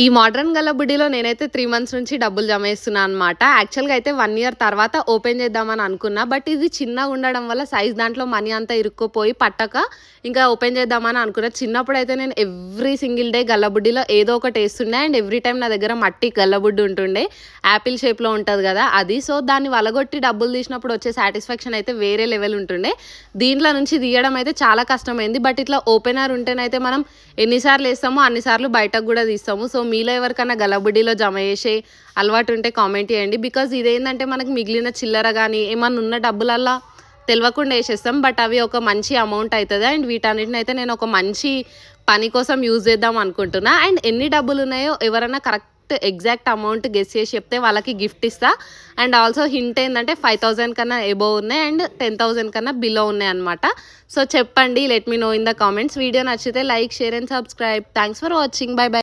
ఈ మోడ్రన్ గల్లబుడ్డిలో నేనైతే three months నుంచి డబ్బులు జమ చేస్తున్నాను అనమాట యాక్చువల్గా అయితే వన్ ఇయర్ తర్వాత ఓపెన్ చేద్దామని అనుకున్నా. బట్ ఇది చిన్నగా ఉండడం వల్ల సైజ్ దాంట్లో మనీ అంతా ఇరుక్కుపోయి పట్టక ఇంకా ఓపెన్ చేద్దామని అనుకున్నా. చిన్నప్పుడు అయితే నేను ఎవ్రీ సింగిల్ డే గల్లబుడ్డిలో ఏదో ఒకటి వేస్తుండే. అండ్ ఎవ్రీ టైం నా దగ్గర మట్టి గల్లబుడ్డి ఉంటుండే. యాపిల్ షేప్లో ఉంటుంది కదా అది. సో దాన్ని వలగొట్టి డబ్బులు తీసినప్పుడు వచ్చే సాటిస్ఫాక్షన్ అయితే వేరే లెవెల్ ఉంటుండే. దీంట్లో నుంచి తీయడం అయితే చాలా కష్టమైంది. బట్ ఇట్లా ఓపెనర్ ఉంటేనైతే మనం ఎన్నిసార్లు వేస్తామో అన్నిసార్లు బయటకు కూడా తీస్తాము. సో మీలో ఎవరికైనా గలబుడ్డిలో జమ చేసే అలవాటు ఉంటే కామెంట్ చేయండి. బికాజ్ ఇదేంటంటే మనకి మిగిలిన చిల్లర కానీ ఏమన్నా ఉన్న డబ్బులల్లా తెలియకుండా వేసేస్తాం. బట్ అవి ఒక మంచి అమౌంట్ అవుతుంది అండ్ వీటన్నిటిని అయితే నేను ఒక మంచి పని కోసం యూజ్ చేద్దాం అనుకుంటున్నా. అండ్ ఎన్ని డబ్బులు ఉన్నాయో ఎవరైనా కరెక్ట్ ఎగ్జాక్ట్ అమౌంట్ గెస్ చేసి చెప్తే వాళ్ళకి గిఫ్ట్ ఇస్తా. అండ్ ఆల్సో హింట్ ఏంటంటే ఫైవ్ థౌజండ్ కన్నా ఎబో ఉన్నాయి అండ్ టెన్ థౌజండ్ కన్నా బిలో ఉన్నాయి అనమాట సో చెప్పండి let me know in the comments video నచ్చితే like share and subscribe thanks for watching bye bye